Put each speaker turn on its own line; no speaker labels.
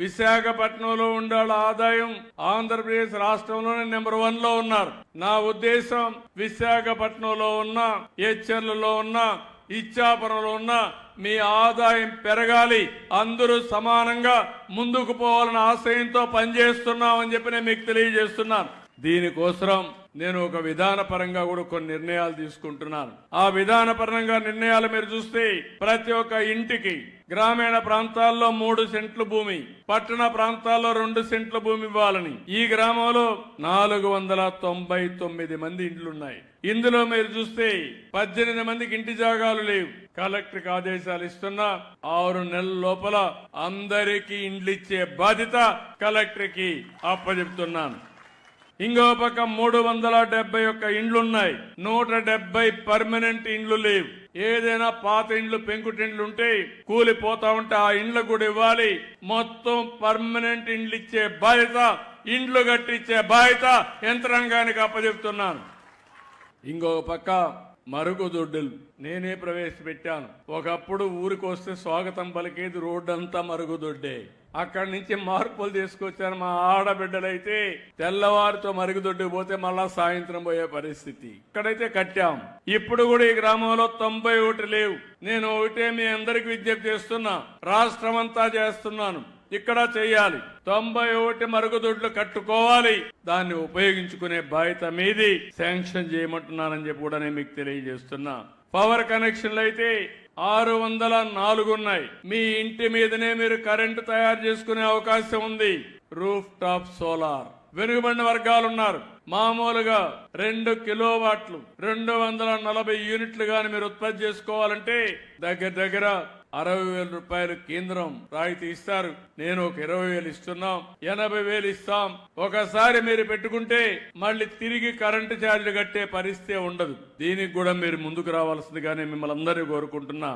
విశాఖపట్నంలో ఉండాల ఆదాయం ఆంధ్రప్రదేశ్ రాష్ట్రంలోనే నెంబర్ వన్లో ఉన్నారు. నా ఉద్దేశం విశాఖపట్నంలో ఉన్న హెచ్ఎర్లలో ఉన్న ఇచ్చాపురంలో ఉన్న మీ ఆదాయం పెరగాలి. అందరూ సమానంగా ముందుకు పోవాలన్న ఆశయంతో పనిచేస్తున్నామని చెప్పి నేను మీకు తెలియజేస్తున్నాను. దీనికోసం నేను ఒక విధానపరంగా కూడా కొన్ని నిర్ణయాలు తీసుకుంటున్నాను. ఆ విధానపరంగా నిర్ణయాలు మీరు చూస్తే ప్రతి ఒక్క ఇంటికి గ్రామీణ ప్రాంతాల్లో మూడు సెంట్ల భూమి పట్టణ ప్రాంతాల్లో రెండు సెంట్ల భూమి ఇవ్వాలని. ఈ గ్రామంలో నాలుగు వందల తొంభై తొమ్మిది మంది ఇండ్లున్నాయి. ఇందులో మీరు చూస్తే పద్దెనిమిది మందికి ఇంటి జాగాలు లేవు. కలెక్టర్కి ఆదేశాలు ఇస్తున్నా ఆరు నెలల లోపల అందరికీ ఇండ్లు ఇచ్చే బాధ్యత కలెక్టర్కి అప్పచెప్తున్నాను. ఇంకో పక్క మూడు వందల డెబ్బై ఒక్క ఇండ్లున్నాయి. నూట డెబ్బై పర్మనెంట్ ఇండ్లు లేవు. ఏదైనా పాత ఇండ్లు పెంకుటిండ్లు ఉంటే కూలిపోతా ఉంటే ఆ ఇండ్లు కూడా ఇవ్వాలి. మొత్తం పర్మనెంట్ ఇండ్లు ఇచ్చే బాధ్యత ఇండ్లు కట్టించే బాధ్యత యంత్రాంగానికి అప్పచెప్తున్నాను. ఇంకొక పక్క మరుగుదొడ్డులు నేనే ప్రవేశపెట్టాను. ఒకప్పుడు ఊరికొస్తే స్వాగతం పలికేది రోడ్డంతా మరుగుదొడ్డే అక్కడి నుంచి మార్పులు తీసుకొచ్చాను మా ఆడబిడ్డలైతే. తెల్లవారితో మరుగుదొడ్డుకు పోతే మళ్ళా సాయంత్రం పోయే పరిస్థితి. ఇక్కడైతే కట్టాం. ఇప్పుడు కూడా ఈ గ్రామంలో తొంభై ఒకటి లేవు. నేను ఒకటే మీ అందరికి విజ్ఞప్తి చేస్తున్నా. రాష్ట్రం అంతా చేస్తున్నాను. ఇక్కడ చేయాలి. తొంభై ఒకటి మరుగుదొడ్లు కట్టుకోవాలి. దాన్ని ఉపయోగించుకునే బాధ్యత మీది. శాంక్షన్ చేయమంటున్నానని చెప్పి కూడా నేను మీకు తెలియజేస్తున్నా. పవర్ కనెక్షన్లు అయితే ఆరు వందల నాలుగు ఉన్నాయి. మీ ఇంటి మీదనే మీరు కరెంటు తయారు చేసుకునే అవకాశం ఉంది. Roof top solar. వెనుకబడిన వర్గాలు ఉన్నారు మామూలుగా రెండు కిలో వాట్లు రెండు వందల నలభై యూనిట్లు గాని మీరు ఉత్పత్తి చేసుకోవాలంటే దగ్గర దగ్గర అరవై వేల రూపాయలు కేంద్రం రాయితీ ఇస్తారు. నేను ఒక ఇరవై వేలు ఇస్తున్నాం. ఎనభై వేలు ఇస్తాం. ఒకసారి మీరు పెట్టుకుంటే మళ్ళీ తిరిగి కరెంటు ఛార్జీలు కట్టే పరిస్థితి ఉండదు. దీనికి కూడా మీరు ముందుకు రావాల్సిందిగానే మిమ్మల్ని అందరినీ కోరుకుంటున్నా.